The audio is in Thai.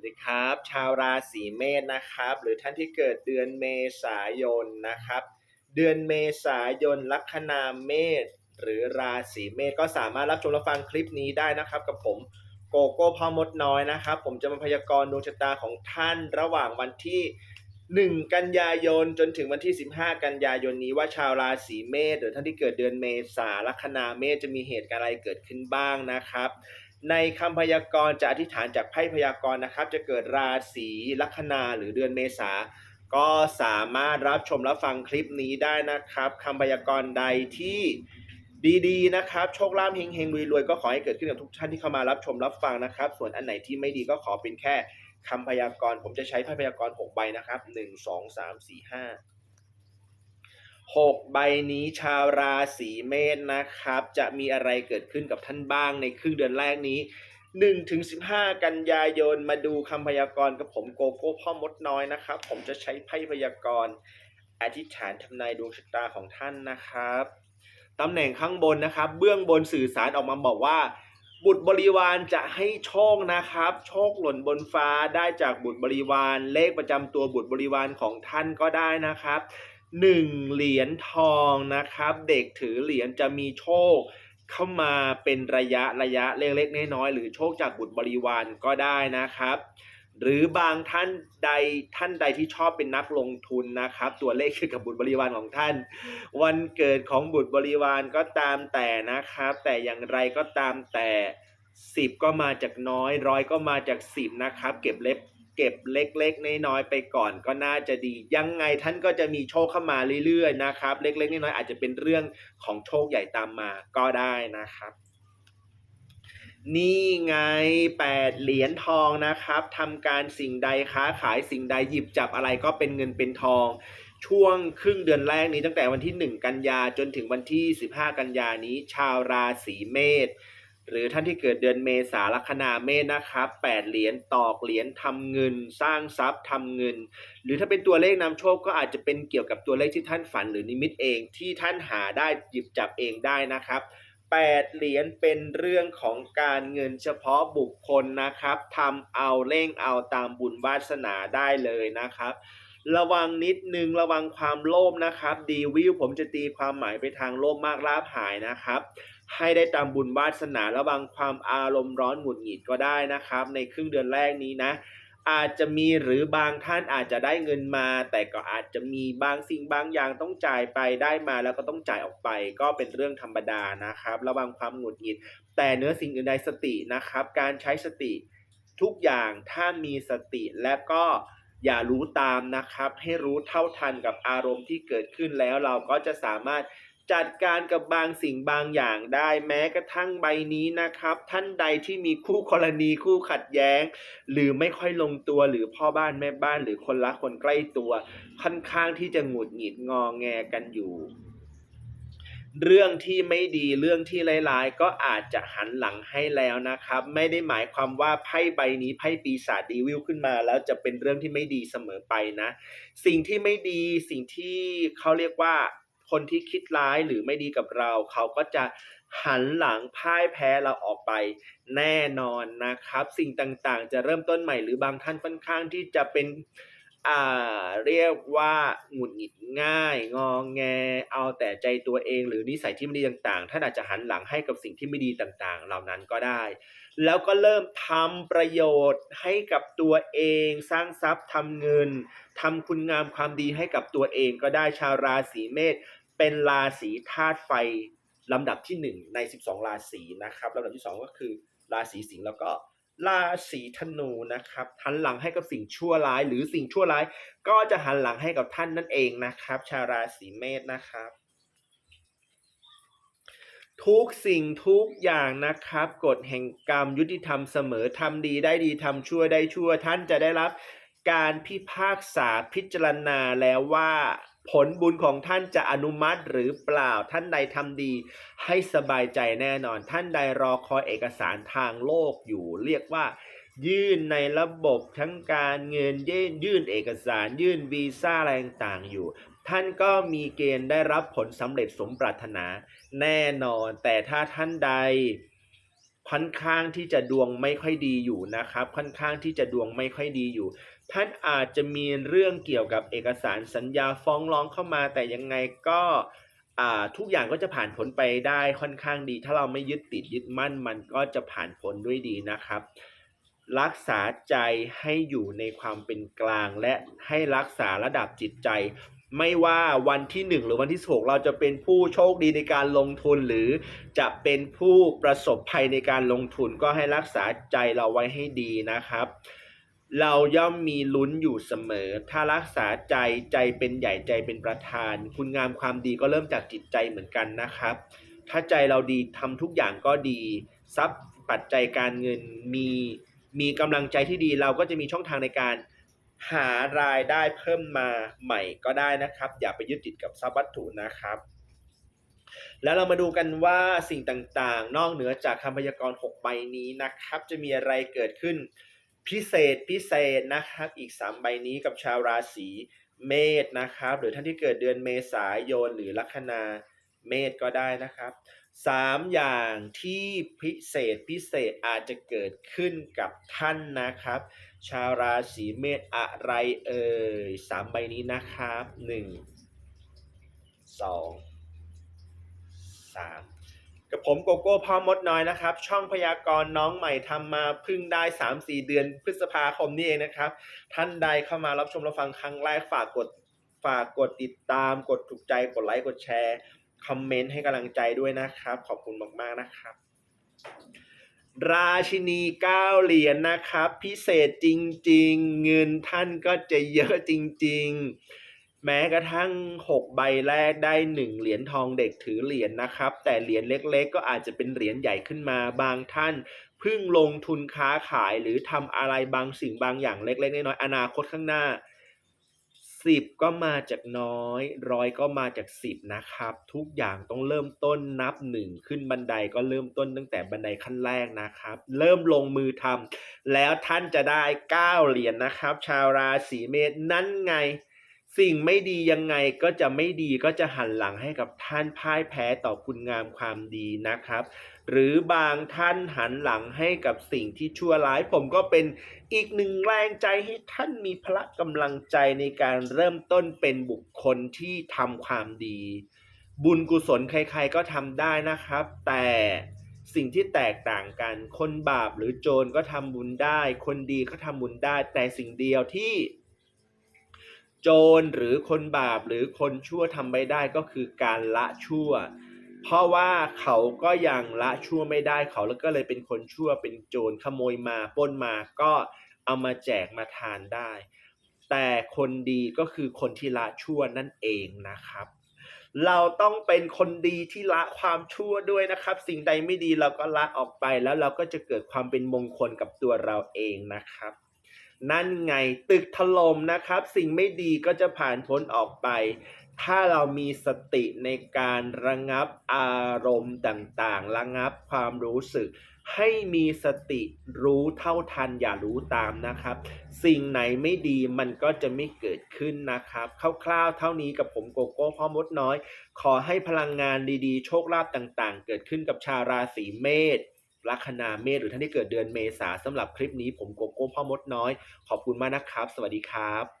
สวัสดีครับ ชาวราศีเมษนะครับ หรือท่านที่เกิดเดือนเมษายนนะครับ เดือนเมษายนลัคนาเมษหรือราศีเมษก็สามารถรับชมรับฟังคลิปนี้ได้นะครับ กับผมโกโก้พ่อมดน้อยนะครับ ผมจะมาพยากรณ์ดวงชะตาของท่านระหว่างวันที่ 1 กันยายนจนถึงวันที่ 15 กันยายนนี้ว่าชาวราศีเมษหรือท่านที่เกิดเดือนเมษาลัคนาเมษจะมีเหตุการณ์อะไรเกิดขึ้นบ้างนะครับ ในคำพยากรณ์จะอธิษฐานจากไพ่พยากรณ์นะครับ จะเกิดราศีลัคนาหรือเดือนเมษาก็สามารถรับชมรับฟังคลิปนี้ได้นะครับคำพยากรณ์ใดที่ดีๆนะครับ โชคลาภเฮงๆรวยๆก็ขอให้เกิดขึ้นกับทุกท่านที่เข้ามารับชมรับฟังนะครับ ส่วนอันไหนที่ไม่ดีก็ขอเป็นแค่คำพยากรณ์ผมจะใช้ไพ่พยากรณ์หกใบนะครับหนึ่งสอ หกใบนี้ชาวราศีเมษนะครับ จะมีอะไรเกิดขึ้นกับท่านบ้างในครึ่งเดือนแรกนี้1ถึง15 กันยายนมาดูคำพยากรณ์กับผมโกโก้พ่อมดน้อยนะครับ ผมจะใช้ไพ่พยากรณ์อธิษฐานทำนายดวงชะตาของท่านนะครับตำแหน่งข้างบนนะครับ เบื้องบนสื่อสารออกมาบอกว่า บุตรบริวารจะให้โชคนะครับ โชคหล่นบนฟ้าได้จากบุตรบริวาร เลขประจำตัวบุตรบริวารของท่านก็ได้นะครับ หนึ่งเหรียญทองนะครับ เด็กถือเหรียญจะมีโชคเข้ามาเป็นระยะระยะเล็กๆน้อยๆหรือโชคจากบุตรบริวารก็ได้นะครับ หรือบางท่านใดท่านใดที่ชอบเป็นนักลงทุนนะครับ ตัวเลขเกี่ยวกับบุตรบริวารของท่าน วันเกิดของบุตรบริวารก็ตามแต่นะครับ แต่อย่างไรก็ตามแต่สิบก็มาจากน้อยร้อยก็มาจากสิบนะครับ เก็บเล็บ เก็บเล็ก ๆ น้อยๆไปก่อนก็น่าจะดี ยังไงท่านก็จะมีโชคเข้ามาเรื่อยๆนะครับ เล็กๆน้อยๆอาจจะเป็นเรื่องของโชคใหญ่ตามมาก็ได้นะครับนี่ไงแปดเหรียญทองนะครับทำการสิ่งใดค้าขายสิ่งใดหยิบจับอะไรก็เป็นเงินเป็นทอง ช่วงครึ่งเดือนแรกนี้ตั้งแต่วันที่ 1 กันยาจนถึงวันที่ 15 กันยานี้ ชาวราศีเมษ หรือท่านที่เกิดเดือนเมษาลัคนาเมษนะครับแปดเหรียญตอกเหรียญทำเงิน สร้างทรัพย์ทำเงิน หรือถ้าเป็นตัวเลขนำโชคก็อาจจะเป็นเกี่ยวกับตัวเลขที่ท่านฝันหรือนิมิตเองที่ท่านหาได้หยิบจับเองได้นะครับแปดเหรียญเป็นเรื่องของการเงินเฉพาะบุคคลนะครับทำเอาเร่งเอาตามบุญวาสนาได้เลยนะครับ ระวังนิดนึงระวังความโลภนะครับ ดีวิวผมจะตีความหมายไปทางโลภมากลาภหายนะครับ ให้ได้ตามบุญวาสนาระวังความอารมณ์ร้อนหงุดหงิดก็ได้นะครับ ในครึ่งเดือนแรกนี้นะ อาจจะมีหรือบางท่านอาจจะได้เงินมา แต่ก็อาจจะมีบางสิ่งบางอย่างต้องจ่ายไปได้มาแล้วก็ต้องจ่ายออกไป ก็เป็นเรื่องธรรมดานะครับ ระวังความหงุดหงิด แต่เนื้อสิ่งอื่นใดสตินะครับ การใช้สติทุกอย่างถ้ามีสติและก็อย่ารู้ตามนะครับ ให้รู้เท่าทันกับอารมณ์ที่เกิดขึ้นแล้วเราก็จะสามารถ จัดการกับบางสิ่งบางอย่างได้แม้กระทั่งใบนี้นะครับ ท่านใดที่มีคู่กรณีคู่ขัดแย้ง หรือไม่ค่อยลงตัวหรือพ่อบ้านแม่บ้าน หรือคนรักคนใกล้ตัวค่อนข้างที่จะหงุดหงิดงอแงกันอยู่ เรื่องที่ไม่ดีเรื่องที่ร้ายๆ ก็อาจจะหันหลังให้แล้วนะครับ ไม่ได้หมายความว่าไพ่ใบนี้ไพ่ปีศาจดีวิลขึ้นมา แล้วจะเป็นเรื่องที่ไม่ดีเสมอไปนะ สิ่งที่ไม่ดีสิ่งที่เขาเรียกว่า คนที่คิดร้ายหรือไม่ดีกับเรา เขาก็จะหันหลังพ่ายแพ้เราออกไปแน่นอนนะครับ สิ่งต่างๆ จะเริ่มต้นใหม่หรือบางท่านค่อนข้างที่จะเป็นอ่าเรียกว่าหงุดหงิดง่าย งองแง เอาแต่ใจตัวเอง หรือนิสัยที่ไม่ดีต่างๆท่านอาจจะหันหลังให้กับสิ่งที่ไม่ดีต่างๆ เหล่านั้นก็ได้ แล้วก็เริ่มทำประโยชน์ให้กับตัวเอง สร้างทรัพย์ทำเงินทำคุณงามความดีให้กับตัวเองก็ได้ชาวราศีเมษ เป็นราศีธาตุไฟลำดับที่หนึ่งใน 12 ราศีนะครับลำดับที่สองก็คือราศีสิงห์แล้วก็ราศีธนูนะครับหันหลังให้กับสิ่งชั่วร้าย หรือสิ่งชั่วร้าย ก็จะหันหลังให้กับท่านนั่นเองนะครับ ชาวราศีเมษนะครับ ทุกสิ่งทุกอย่างนะครับกฎแห่งกรรมยุติธรรมเสมอทำดีได้ดีทำชั่วได้ชั่ว ท่านจะได้รับการพิพากษาพิจารณาแล้วว่า ผลบุญของท่านจะอนุมัติหรือเปล่าท่านใดทำดีให้สบายใจแน่นอน ท่านใดรอคอยเอกสารทางโลกอยู่ เรียกว่า ยื่นในระบบทั้งการเงินยื่นยื่นเอกสาร ยื่นวีซ่าอะไรต่างๆอยู่ ท่านก็มีเกณฑ์ได้รับผลสำเร็จสมปรารถนาแน่นอน แต่ถ้าท่านใด ค่อนข้างที่จะดวงไม่ค่อยดีอยู่นะครับ ค่อนข้างที่จะดวงไม่ค่อยดีอยู่ ท่านอาจจะมีเรื่องเกี่ยวกับเอกสารสัญญาฟ้องร้องเข้ามาแต่ยังไงก็ทุกอย่างก็จะผ่านพ้นไปได้ค่อนข้างดี ถ้าเราไม่ยึดติดยึดมั่นมันก็จะผ่านพ้นด้วยดีนะครับ รักษาใจให้อยู่ในความเป็นกลางและให้รักษาระดับจิตใจ ไม่ว่าวันที่ 1 หรือวันที่ 6 เราจะเป็นผู้โชคดีในการลงทุน หรือจะเป็นผู้ประสบภัยในการลงทุนก็ให้รักษาใจเราไว้ให้ดีนะครับ เราย่อมมีลุ้นอยู่เสมอ ถ้ารักษาใจใจเป็นใหญ่ใจเป็นประธาน คุณงามความดีก็เริ่มจากจิตใจเหมือนกันนะครับ ถ้าใจเราดีทำทุกอย่างก็ดี ทรัพย์ปัจจัยการเงินมีมีกำลังใจที่ดีเราก็จะมีช่องทางในการ หารายได้เพิ่มมาใหม่ก็ได้นะครับ อย่าไปยึดติดกับทรัพย์วัตถุนะครับ แล้วเรามาดูกันว่าสิ่งต่างๆ นอกเหนือจากคำพยากรณ์6ใบนี้นะครับ จะมีอะไรเกิดขึ้นพิเศษพิเศษนะครับ อีก 3 ใบนี้กับชาวราศีเมษนะครับ หรือท่านที่เกิดเดือนเมษายนหรือลัคนาเมษก็ได้นะครับสามอย่างที่พิเศษพิเศษอาจจะเกิดขึ้นกับท่านนะครับ ชาวราศีเมษอะไรเอ่ยสามใบนี้นะครับหนึ่งสองสามกับผมโกโก้พ่อมดน้อยนะครับ ช่องพยากรณ์น้องใหม่ทำมาพิ่งได้ 3-4 เดือนพฤษภาคมนี่เองนะครับ ท่านใดเข้ามารับชมรับฟังครั้งแรกฝากกดฝากกดติดตามกดถูกใจกดไลค์กดแชร์ คอมเมนต์ให้กำลังใจด้วยนะครับ ขอบคุณมาก ๆ นะครับ ราชินีเก้าเหรียญนะครับ พิเศษจริง ๆ เงินท่านก็จะเยอะจริง ๆ แม้กระทั่ง 6 ใบแรกได้ 1 เหรียญทองเด็กถือเหรียญนะครับ แต่เหรียญเล็กๆ ก็อาจจะเป็นเหรียญใหญ่ขึ้นมาบางท่านเพิ่งลงทุนค้าขายหรือทำอะไรบางสิ่งบางอย่างเล็ก ๆ น้อยๆอนาคตข้างหน้า สิบก็มาจากน้อยร้อยก็มาจากสิบนะครับ ทุกอย่างต้องเริ่มต้นนับหนึ่งขึ้นบันไดก็เริ่มต้นตั้งแต่บันไดขั้นแรกนะครับ เริ่มลงมือทำแล้วท่านจะได้เก้าเหรียญนะครับ ชาวราศีเมษนั่นไง สิ่งไม่ดียังไงก็จะไม่ดีก็จะหันหลังให้กับท่านพ่ายแพ้ต่อคุณงามความดีนะครับ หรือบางท่านหันหลังให้กับสิ่งที่ชั่วร้าย ผมก็เป็นอีกหนึ่งแรงใจให้ท่านมีพละกำลังใจในการเริ่มต้นเป็นบุคคลที่ทำความดี บุญกุศลใครๆก็ทำได้นะครับ แต่สิ่งที่แตกต่างกัน คนบาปหรือโจรก็ทำบุญได้ คนดีก็ทำบุญได้ แต่สิ่งเดียวที่โจรหรือคนบาปหรือคนชั่วทำไม่ได้ก็คือการละชั่ว เพราะว่าเขาก็ยังละชั่วไม่ได้เขาแล้วก็เลยเป็นคนชั่วเป็นโจรขโมยมาป้นมาก็เอามาแจกมาทานได้ แต่คนดีก็คือคนที่ละชั่วนั่นเองนะครับ เราต้องเป็นคนดีที่ละความชั่วด้วยนะครับ สิ่งใดไม่ดีเราก็ละออกไปแล้วเราก็จะเกิดความเป็นมงคลกับตัวเราเองนะครับ นั่นไงตึกถล่มนะครับ สิ่งไม่ดีก็จะผ่านพ้นออกไป ถ้าเรามีสติในการระงับอารมณ์ต่างๆ ระงับความรู้สึก ให้มีสติรู้เท่าทันอย่ารู้ตามนะครับ สิ่งไหนไม่ดีมันก็จะไม่เกิดขึ้นนะครับคร่าวๆเท่านี้กับผมโกโก้พ่อมดน้อย ขอให้พลังงานดีๆ โชคลาภต่างๆ เกิดขึ้นกับชาวราศีเมษ ลัคนาเมษหรือท่านที่เกิดเดือนเมษาสำหรับคลิปนี้ผมโกโก้พ่อมดน้อย ขอบคุณมากนะครับ สวัสดีครับ